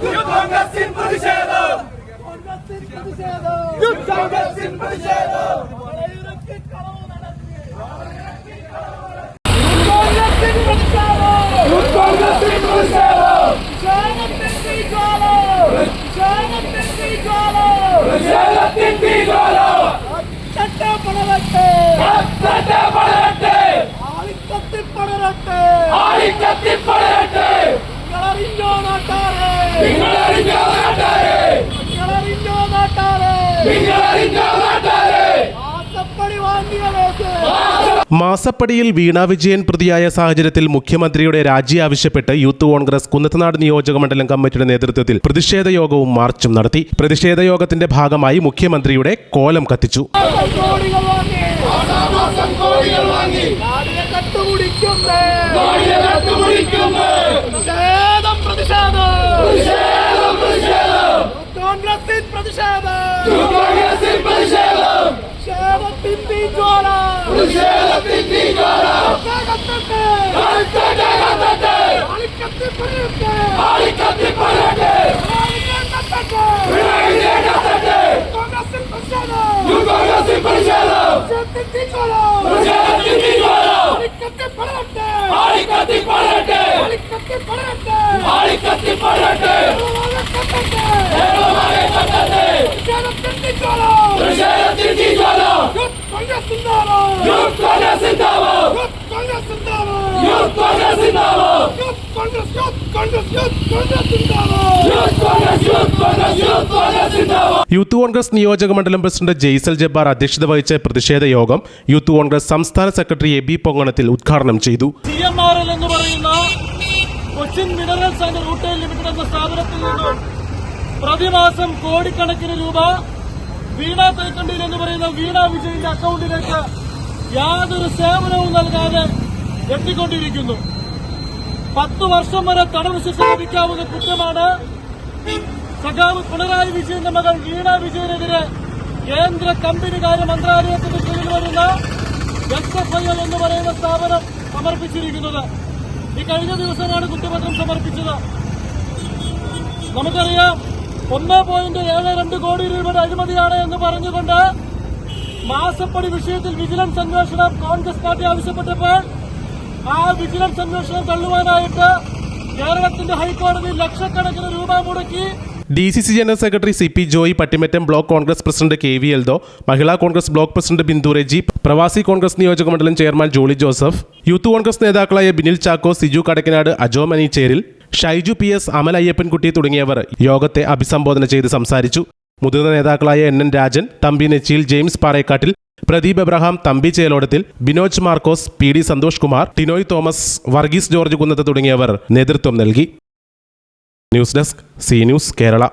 കോൺഗ്രസിൻ പ്രതിഷേധം. കോൺഗ്രസിൻ പ്രതിഷേധം. കോൺഗ്രസിൻ പ്രതിഷേധം. വളയിറക്കി കളവ് നടത്തി. കോൺഗ്രസിൻ പ്രതിഷേധം യൂത്ത് കോൺഗ്രസിൻ പ്രതിഷേധം ക്ഷേമത്തിൻ മാസപ്പടിയിൽ വീണാ വിജയൻ പ്രതിയായ സാഹചര്യത്തിൽ മുഖ്യമന്ത്രിയുടെ രാജി ആവശ്യപ്പെട്ട് യൂത്ത് കോൺഗ്രസ് കുന്നത്തനാട് നിയോജക മണ്ഡലം കമ്മിറ്റിയുടെ നേതൃത്വത്തിൽ പ്രതിഷേധ യോഗവും മാർച്ചും നടത്തി. പ്രതിഷേധ യോഗത്തിന്റെ ഭാഗമായി മുഖ്യമന്ത്രിയുടെ കോലം കത്തിച്ചു. പ്രതിഷേധം പ്രതിഷേധം പ്രതിഷേധം കോൺഗ്രസിൻ പ്രതിഷേധം യൂത്ത് കോൺഗ്രസിൻ പ്രതിഷേധം ക്ഷേമത്തിൻ തീജ്വാല പ്രതിഷേധത്തിൻ തീജ്വാലം കത്തട്ടെ. കത്തട്ടെ കത്തട്ടെ ആളിക്കത്തി പടരട്ടെ. ആളിക്കത്തി കത്തട്ടെ കോൺഗ്രസിൻ പ്രതിഷേധം യൂത്ത് കോൺഗ്രസിൻ പ്രതിഷേധം ക്ഷേമത്തിൻ തീജ്വാല പ്രതിഷേധത്തിൻ തീജ്വാലം ആളിക്കത്തി പടരട്ടെ. ആളിക്കത്തി പടരട്ടെ ആളിക്കത്തി പടരട്ടെ. ആളിക്കത്തി പടരട്ടെ ആളെ കത്തട്ടെ. കേരളമാകെ കത്തട്ടെ ക്ഷേമത്തിൻ തീജ്വാല. പ്രതിഷേധത്തിൻ തീജ്വാലം യൂത്ത് കോൺഗ്രസ് നിയോജക മണ്ഡലം പ്രസിഡന്റ് ജെയ്സൽ ജബ്ബാർ അധ്യക്ഷത വഹിച്ച പ്രതിഷേധ യോഗം യൂത്ത് കോൺഗ്രസ് സംസ്ഥാന സെക്രട്ടറി എ ബി പൊങ്ങണത്തിൽ ഉദ്ഘാടനം ചെയ്തു. Cochin minerals and rutile limited എന്ന സ്ഥാപനത്തിൽ നിന്നും പ്രതിമാസം കോടിക്കണക്കിന് രൂപ വീണ തൈക്കണ്ടിയിൽ എന്ന് പറയുന്ന വീണ വിജയന്റെ അക്കൌണ്ടിലേക്ക് യാതൊരു സേവനവും നൽകാതെ എത്തിക്കൊണ്ടിരിക്കുന്നു. പത്ത് വർഷം വരെ തടവ് ശിക്ഷ ലഭിക്കാവുന്ന കുറ്റമാണ് സഖാവ് പിണറായി വിജയന്റെ മകൾ വീണ വിജയനെതിരെ കേന്ദ്ര കമ്പനികാര്യ മന്ത്രാലയത്തിന്റെ കീഴിൽ വരുന്ന എസ് എഫ് ഐ എൽ എന്ന് പറയുന്ന സ്ഥാപനം സമർപ്പിച്ചിരിക്കുന്നത്. ഈ കഴിഞ്ഞ ദിവസമാണ് കുറ്റപത്രം സമർപ്പിച്ചത്. നമുക്കറിയാം ഒന്ന് പോയിന്റ് ഏഴ് രണ്ട് കോടി രൂപയുടെ അഴിമതിയാണ് എന്ന് പറഞ്ഞുകൊണ്ട് മാസപ്പടി വിഷയത്തിൽ വിജിലൻസ് അന്വേഷണം കോൺഗ്രസ് പാർട്ടി ആവശ്യപ്പെട്ടപ്പോൾ ആ വിജിലൻസ് അന്വേഷണം തള്ളുവാനായിട്ട് കേരളത്തിന്റെ ഹൈക്കോടതി ലക്ഷക്കണക്കിന് രൂപ മുടക്കി D C C general secretary C P Joy Pattimattam block Congress president K V Eldho Mahila Congress block president Bindu Reji Pravasi Congress നിയോജക മണ്ഡലം ചെയർമാൻ ജോളി ജോസഫ് യൂത്ത് കോൺഗ്രസ് നേതാക്കളായ ബിനിൽ ചാക്കോ സിജു കടക്കനാട് അജോ മനീച്ചേരിൽ ഷൈജു പി എസ് അമൽ അയ്യപ്പൻകുട്ടി തുടങ്ങിയവർ യോഗത്തെ അഭിസംബോധന ചെയ്ത് സംസാരിച്ചു. മുതിർന്ന നേതാക്കളായ N N Rajan Thampi Nechiyil James Parekattil Pradeep Abraham Thampi Chelodathil Binoj Markose P D Santhosh Kumar Tinoy Thomas Varghese George Kunnath തുടങ്ങിയവർ നേതൃത്വം നൽകി. News desk C news Kerala.